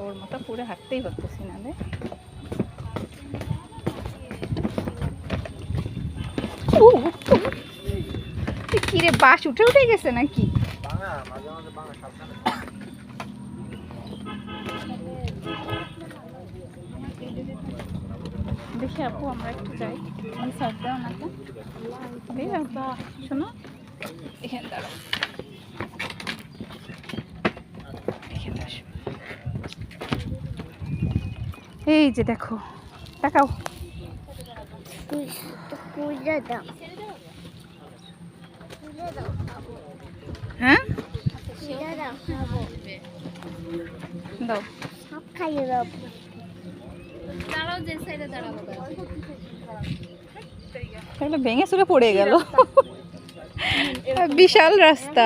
ওর মতো পুরো হাঁটতেই পারতেছি না রে উ, উ, কি রে বাস উঠে উঠে গেছে নাকি? দেখি আপু আমরা একটু যাই। সাইড দাও না শোনো। এখানে দাঁড়াও এখানে আসো। এই যে দেখো, তাকাও। দাও হ্যাঁ? দাও। দাও খাইয়ে দেবো দাঁড়াও ভেঙে চুরে পড়ে গেল। বিশাল রাস্তা।